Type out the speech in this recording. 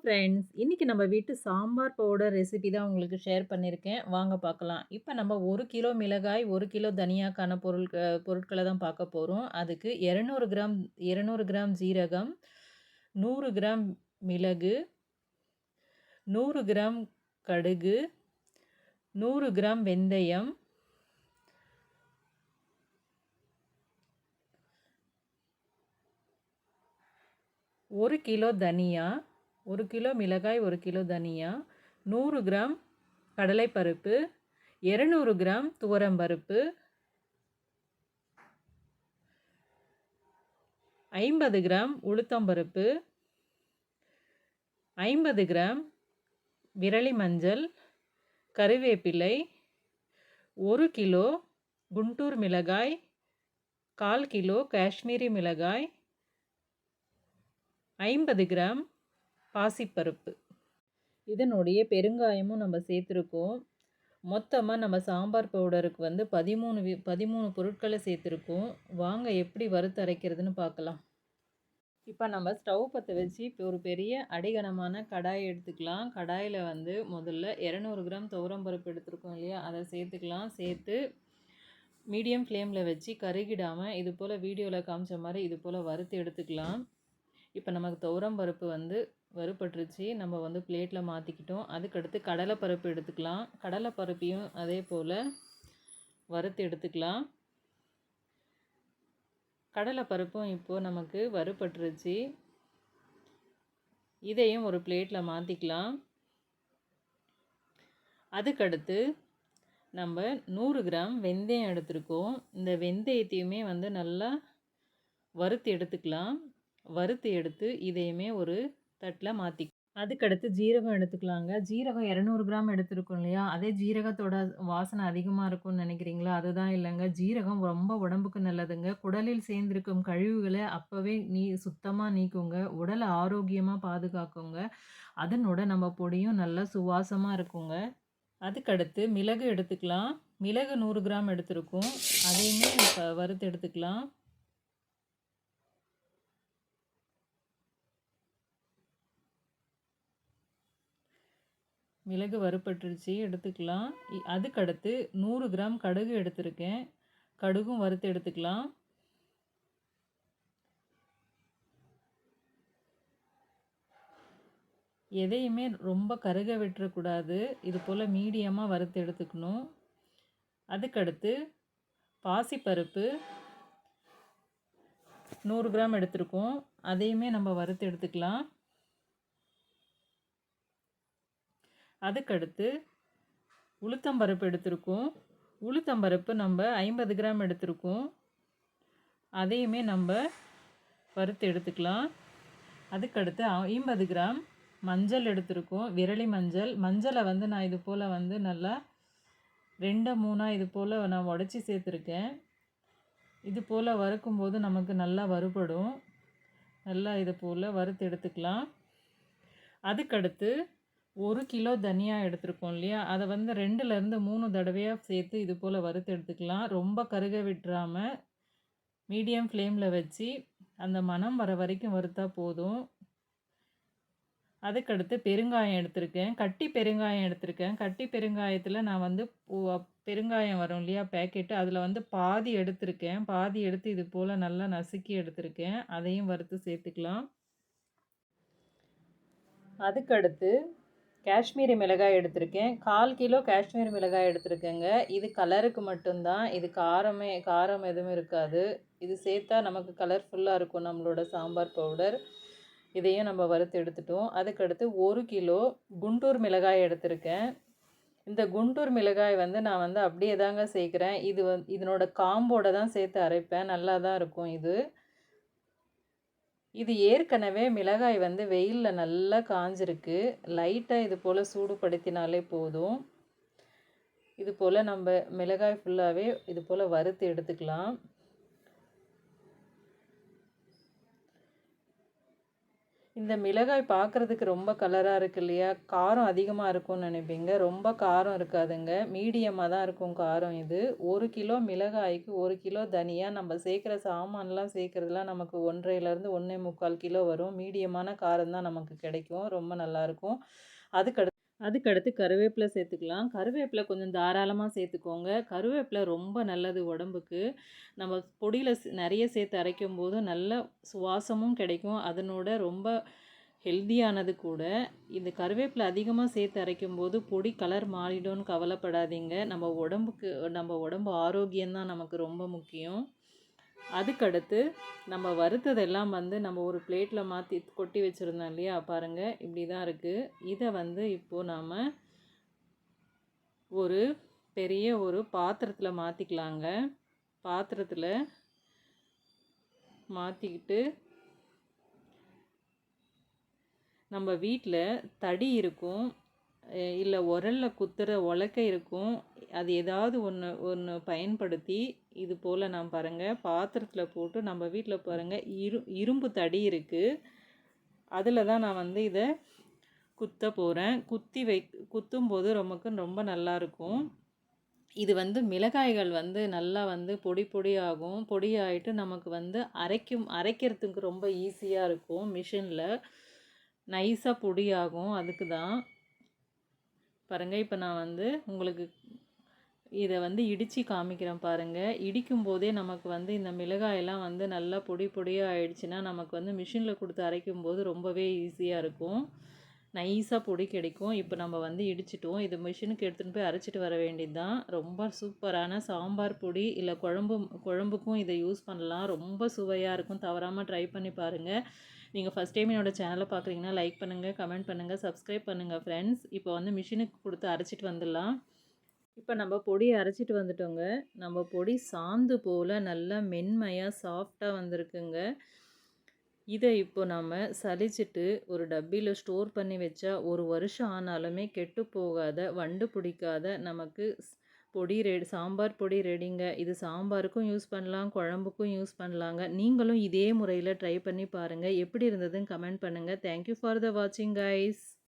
Friends இன்றைக்கி நம்ம வீட்டு சாம்பார் பவுடர் ரெசிபி தான் உங்களுக்கு ஷேர் பண்ணியிருக்கேன். வாங்க பார்க்கலாம். இப்போ நம்ம ஒரு கிலோ மிளகாய் ஒரு கிலோ தனியாக்கான பொருள் பொருட்களை தான் பார்க்க போகிறோம் அதுக்கு இரநூறு கிராம் இரநூறு கிராம் ஜீரகம் நூறு கிராம் மிளகு நூறு கிராம் கடுகு நூறு கிராம் வெந்தயம் ஒரு கிலோ தனியா ஒரு கிலோ மிளகாய் ஒரு கிலோ தனியா நூறு கிராம் கடலைப்பருப்பு இரநூறு கிராம் துவரம்பருப்பு ஐம்பது கிராம் உளுத்தம்பருப்பு ஐம்பது கிராம் விரலி மஞ்சள் கருவேப்பிலை ஒரு கிலோ குண்டூர் மிளகாய் கால் கிலோ காஷ்மீரி மிளகாய் ஐம்பது கிராம் பாசிப்பருப்பு. இதனுடைய பெருங்காயமும் நம்ம சேர்த்துருக்கோம். மொத்தமாக நம்ம சாம்பார் பவுடருக்கு வந்து பதிமூணு வி பதிமூணு பொருட்களை சேர்த்துருக்கோம். வாங்க எப்படி வறுத்து அரைக்கிறதுன்னு பார்க்கலாம். இப்போ நம்ம ஸ்டவ் பற்ற வச்சு இப்போ ஒரு பெரிய அடிகனமான கடாய் எடுத்துக்கலாம். கடாயில் வந்து முதல்ல இரநூறு கிராம் துவரம் பருப்பு எடுத்துருக்கோம் இல்லையா? அதை சேர்த்துக்கலாம். சேர்த்து மீடியம் ஃப்ளேமில் வச்சு கருகிடாமல் இது போல் வீடியோவில் காமிச்ச மாதிரி இது போல் வறுத்து எடுத்துக்கலாம். இப்போ நமக்கு துவரம் பருப்பு வந்து வறுபட்டுருச்சு. நம்ம வந்து பிளேட்டில் மாற்றிக்கிட்டோம் அதுக்கடுத்து கடலைப்பருப்பு எடுத்துக்கலாம். கடலைப்பருப்பையும் அதே போல் வறுத்து எடுத்துக்கலாம். கடலைப்பருப்பும் இப்போது நமக்கு வறுபட்டுருச்சு. இதையும் ஒரு பிளேட்டில் மாற்றிக்கலாம் அதுக்கடுத்து நம்ம நூறு கிராம் வெந்தயம் எடுத்துருக்கோம். இந்த வெந்தயத்தையுமே வந்து நல்லா வறுத்து எடுத்துக்கலாம். வறுத்து எடுத்து இதையுமே ஒரு தட்டில் மாற்றி அதுக்கடுத்து ஜீரகம் எடுத்துக்கலாங்க. ஜீரகம் இரநூறு கிராம் எடுத்துருக்கோம் இல்லையா? அதே ஜீரகத்தோட வாசனை அதிகமாக இருக்கும்னு நினைக்கிறீங்களா? அதுதான் இல்லைங்க. ஜீரகம் ரொம்ப உடம்புக்கு நல்லதுங்க. குடலில் சேர்ந்திருக்கும் கழிவுகளை அப்போவே நீ சுத்தமாக நீக்குங்க. உடலை ஆரோக்கியமாக பாதுகாக்குங்க. அதனோட நம்ம பொடியும் நல்லா சுவாசமாக இருக்குங்க. அதுக்கடுத்து மிளகு எடுத்துக்கலாம். மிளகு நூறு கிராம் எடுத்துருக்கோம். அதையுமே வறுத்து எடுத்துக்கலாம். மிளகு வறுப்பட்டுருச்சு எடுத்துக்கலாம். அதுக்கடுத்து நூறு கிராம் கடுகு எடுத்திருக்கேன். கடுகும் வறுத்து எடுத்துக்கலாம். எதையுமே ரொம்ப கருக விட்டுறக்கூடாது. இது போல் மீடியமாக வறுத்து எடுத்துக்கணும். அதுக்கடுத்து பாசிப்பருப்பு நூறு கிராம் எடுத்திருக்கோம். அதையுமே நம்ம வறுத்து எடுத்துக்கலாம். அதுக்கடுத்து உளுத்தம்பருப்பு எடுத்திருக்கோம். உளுத்தம்பருப்பு நம்ம ஐம்பது கிராம் எடுத்திருக்கோம். அதையுமே நம்ம வறுத்து எடுத்துக்கலாம். அதுக்கடுத்து ஐம்பது கிராம் மஞ்சள் எடுத்திருக்கோம். விரலி மஞ்சள். மஞ்சளை வந்து நான் இது போல் வந்து நல்லா ரெண்டு மூணாக இது போல் நான் உடச்சி சேர்த்துருக்கேன். இது போல் வறுக்கும்போது நமக்கு நல்லா வறுபடும். நல்லா இது போல் வறுத்து எடுத்துக்கலாம். அதுக்கடுத்து ஒரு கிலோ தனியா எடுத்துருக்கோம் இல்லையா? அதை வந்து ரெண்டுலேருந்து மூணு தடவையாக சேர்த்து இது போல் வறுத்து எடுத்துக்கலாம். ரொம்ப கருக விட்டுறாமல் மீடியம் ஃப்ளேமில் வச்சு அந்த மனம் வர வரைக்கும் வறுத்தா போதும். அதுக்கடுத்து பெருங்காயம் எடுத்திருக்கேன். கட்டி பெருங்காயம் எடுத்திருக்கேன். கட்டி பெருங்காயத்தில் நான் வந்து பெருங்காயம் வரும் இல்லையா பேக்கெட்டு அதில் வந்து பாதி எடுத்திருக்கேன். பாதி எடுத்து இது போல் நல்லா நசுக்கி எடுத்திருக்கேன். அதையும் வறுத்து சேர்த்துக்கலாம். அதுக்கடுத்து காஷ்மீரி மிளகாய் எடுத்திருக்கேன். கால் கிலோ காஷ்மீரி மிளகாய் எடுத்திருக்கேங்க. இது கலருக்கு மட்டும்தான். இது காரமே காரம் எதுவும் இருக்காது. இது சேர்த்தா நமக்கு கலர்ஃபுல்லாக இருக்கும் நம்மளோட சாம்பார் பவுடர். இதையும் நம்ம வறுத்து எடுத்துட்டோம். அதுக்கடுத்து ஒரு கிலோ குண்டூர் மிளகாய் எடுத்திருக்கேன். இந்த குண்டூர் மிளகாய் வந்து நான் வந்து அப்படியே தாங்க சேர்க்குறேன். இது வந் இதனோட காம்போட தான் சேர்த்து அரைப்பேன். நல்லா தான் இருக்கும் இது. இது ஏற்கனவே மிளகாய் வந்து வெயிலில் நல்லா காஞ்சிருக்கு. லைட்டாக இது போல் சூடுபடுத்தினாலே போதும். இது போல் நம்ம மிளகாய் ஃபுல்லாகவே இது போல் வறுத்து எடுத்துக்கலாம். இந்த மிளகாய் பார்க்குறதுக்கு ரொம்ப கலராக இருக்கு இல்லையா? காரம் அதிகமாக இருக்கும்னு நினைப்பீங்க. ரொம்ப காரம் இருக்காதுங்க. மீடியமாக தான் இருக்கும் காரம் இது. ஒரு கிலோ மிளகாய்க்கு ஒரு கிலோ தனியாக நம்ம சேர்க்குற சாமான்லாம் சேர்க்குறதுலாம் நமக்கு ஒன்றரைலேருந்து ஒன்றே முக்கால் கிலோ வரும். மீடியமான காரம் தான் நமக்கு கிடைக்கும். ரொம்ப நல்லாயிருக்கும் அதுக்கடுத்து அதுக்கடுத்து கருவேப்பிலை சேர்த்துக்கலாம். கருவேப்பிலை கொஞ்சம் தாராளமாக சேர்த்துக்கோங்க. கருவேப்பிலை ரொம்ப நல்லது உடம்புக்கு. நம்ம பொடியில் நிறைய சேர்த்து அரைக்கும் போது நல்ல சுவாசமும் கிடைக்கும். அதனோட ரொம்ப ஹெல்த்தியானது கூட. இந்த கருவேப்பிலை அதிகமாக சேர்த்து அரைக்கும் போது பொடி கலர் மாறிடும்னு கவலைப்படாதீங்க. நம்ம உடம்புக்கு நம்ம உடம்பு ஆரோக்கியம்தான் நமக்கு ரொம்ப முக்கியம். அதுக்கடுத்து நம்ம வறுத்ததெல்லாம் வந்து நம்ம ஒரு பிளேட்டில் மாற்றி கொட்டி வச்சுருந்தோம் இல்லையா? பாருங்கள் இப்படி தான் இருக்குது இதை வந்து இப்போது நாம் ஒரு பெரிய ஒரு பாத்திரத்தில் மாற்றிக்கலாங்க பாத்திரத்தில் மாற்றிக்கிட்டு நம்ம வீட்டில் தடி இருக்கும் இல்லை உரலில் குத்துற உலக்கை இருக்கும் அது ஏதாவது ஒன்று ஒன்று பயன்படுத்தி இது போல் நான் பாருங்கள் பாத்திரத்தில் போட்டு நம்ம வீட்டில் பாருங்கள் இரு இரும்பு தடி இருக்குது அதில் தான் நான் வந்து இதை குத்த போகிறேன் குத்தி வை குத்தும் போது நமக்கு ரொம்ப நல்லாயிருக்கும் இது வந்து மிளகாய்கள் வந்து நல்லா வந்து பொடி பொடியாகும் பொடியாகிட்டு நமக்கு வந்து அரைக்கும் அரைக்கிறதுக்கு ரொம்ப ஈஸியாக இருக்கும் மிஷினில். நைஸாக பொடியாகும் அதுக்கு தான். பாருங்கள் இப்போ நான் வந்து உங்களுக்கு இதை வந்து இடித்து காமிக்கிறேன் பாருங்கள் இடிக்கும் போதே நமக்கு வந்து இந்த மிளகாயெல்லாம் வந்து நல்லா பொடி பொடியாக ஆயிடுச்சுன்னா நமக்கு வந்து மிஷினில் கொடுத்து அரைக்கும் போது ரொம்பவே ஈஸியாக இருக்கும். நைஸாக பொடி கிடைக்கும். இப்போ நம்ம வந்து இடிச்சிட்டோம். இது மிஷினுக்கு எடுத்துகிட்டு போய் அரைச்சிட்டு வர வேண்டியது தான் ரொம்ப சூப்பரான சாம்பார் பொடி. இல்லை குழம்பு குழம்புக்கும் இதை யூஸ் பண்ணலாம். ரொம்ப சுவையாக இருக்கும். தவறாமல் ட்ரை பண்ணி பாருங்கள் நீங்கள் ஃபஸ்ட் டைம் என்னோடய சேனலை பார்க்குறீங்கன்னா லைக் பண்ணுங்கள் கமெண்ட் பண்ணுங்கள் சப்ஸ்கிரைப் பண்ணுங்கள் ஃப்ரெண்ட்ஸ் இப்போ வந்து மிஷினுக்கு கொடுத்து அரைச்சிட்டு வந்துடலாம். இப்போ நம்ம பொடியை அரைச்சிட்டு வந்துட்டோங்க. நம்ம பொடி சாந்து போல் நல்லா மென்மையாக சாஃப்டாக வந்திருக்குங்க. இதை இப்போ நம்ம சலிச்சிட்டு ஒரு டப்பியில் ஸ்டோர் பண்ணி வச்சா ஒரு வருஷம் ஆனாலுமே கெட்டு போகாத வண்டு பிடிக்காத நமக்கு பொடி ரெடி சாம்பார் பொடி ரெடிங்க. இது சாம்பாருக்கும் யூஸ் பண்ணலாம் குழம்புக்கும் யூஸ் பண்ணலாங்க. நீங்களும் இதே முறையில் ட்ரை பண்ணி பாருங்கள் எப்படி இருந்ததுன்னு கமெண்ட் பண்ணுங்கள் தேங்க்யூ ஃபார் த வாட்சிங் கைஸ்